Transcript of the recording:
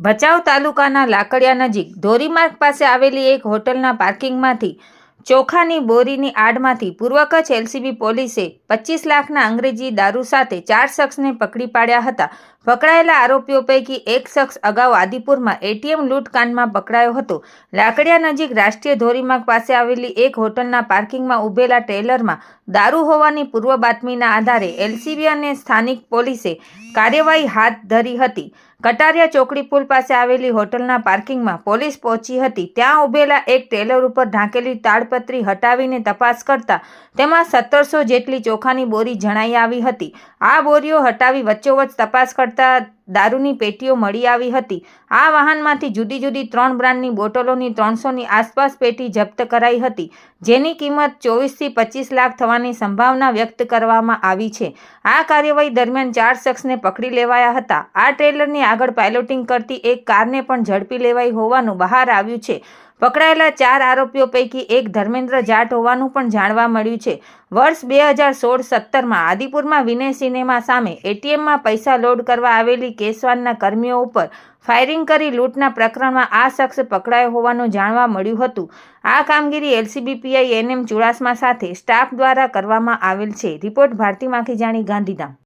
ભચાઉ તાલુકાના લાકડિયા નજીક ધોરીમાર્ગ પાસે આવેલી એક હોટલના પાર્કિંગમાંથી ચોખાની બોરીની આડમાંથી પૂર્વ કચ્છ એલસીબી પોલીસે પચીસ લાખના અંગ્રેજી દારૂ સાથે ચાર શખ્સને પકડી પાડ્યા હતા. પકડાયેલા આરોપીઓ પૈકી એક શખ્સ અગાઉ આદિપુરમાં એટીએમ લૂંટકાંડમાં પકડાયો હતો. લાકડિયા નજીક રાષ્ટ્રીય ધોરીમાર્ગ પાસે આવેલી એક હોટલના પાર્કિંગમાં ઊભેલા ટ્રેલરમાં દારૂ હોવાની પૂર્વ બાતમીના આધારે એલસીબી અને સ્થાનિક પોલીસે કાર્યવાહી હાથ ધરી હતી. કટારિયા ચોકડી પુલ પાસે આવેલી હોટલના પાર્કિંગમાં પોલીસ પહોંચી હતી. ત્યાં ઊભેલા એક ટ્રેલર ઉપર ઢાંકેલી તાડપત્રી હટાવીને તપાસ કરતા તેમાં સત્તરસો જેટલી ચોખાની બોરી જણાઈ આવી હતી. આ બોરીઓ હટાવી વચ્ચોવચ્ચ તપાસ કરતા દારૂની પેટીઓ મળી આવી હતી. આ વાહનમાંથી જુદી જુદી ત્રણ બ્રાન્ડની બોટલોની ત્રણસોની આસપાસ પેટી જપ્ત કરાઈ હતી, જેની કિંમત ચોવીસથી પચીસ લાખ થવાની સંભાવના વ્યક્ત કરવામાં આવી છે. આ કાર્યવાહી દરમિયાન ચાર શખ્સને પકડી લેવાયા હતા. આ ટ્રેલરની આગળ પાયલોટિંગ કરતી એક કારને પણ ઝડપી લેવાઈ હોવાનું બહાર આવ્યું છે. પકડાયેલા ચાર આરોપીઓ પૈકી એક ધર્મેન્દ્ર જાટ હોવાનું પણ જાણવા મળ્યું છે. વર્ષ બે હજાર સોળ સત્તરમાં આદિપુરમાં વિનય સિનેમા સામે એટીએમમાં પૈસા લોડ કરવા આવેલી કેસવાનના કર્મીઓ ઉપર ફાયરિંગ કરી લૂંટના પ્રકરણમાં આ શખ્સ પકડાયો હોવાનું જાણવા મળ્યું હતું. આ કામગીરી એલસીબીપીઆઈ એનએમ ચુડાસમા સાથે સ્ટાફ દ્વારા કરવામાં આવેલ છે. રિપોર્ટ ભારતી માખીજાણી ગાંધીધામ.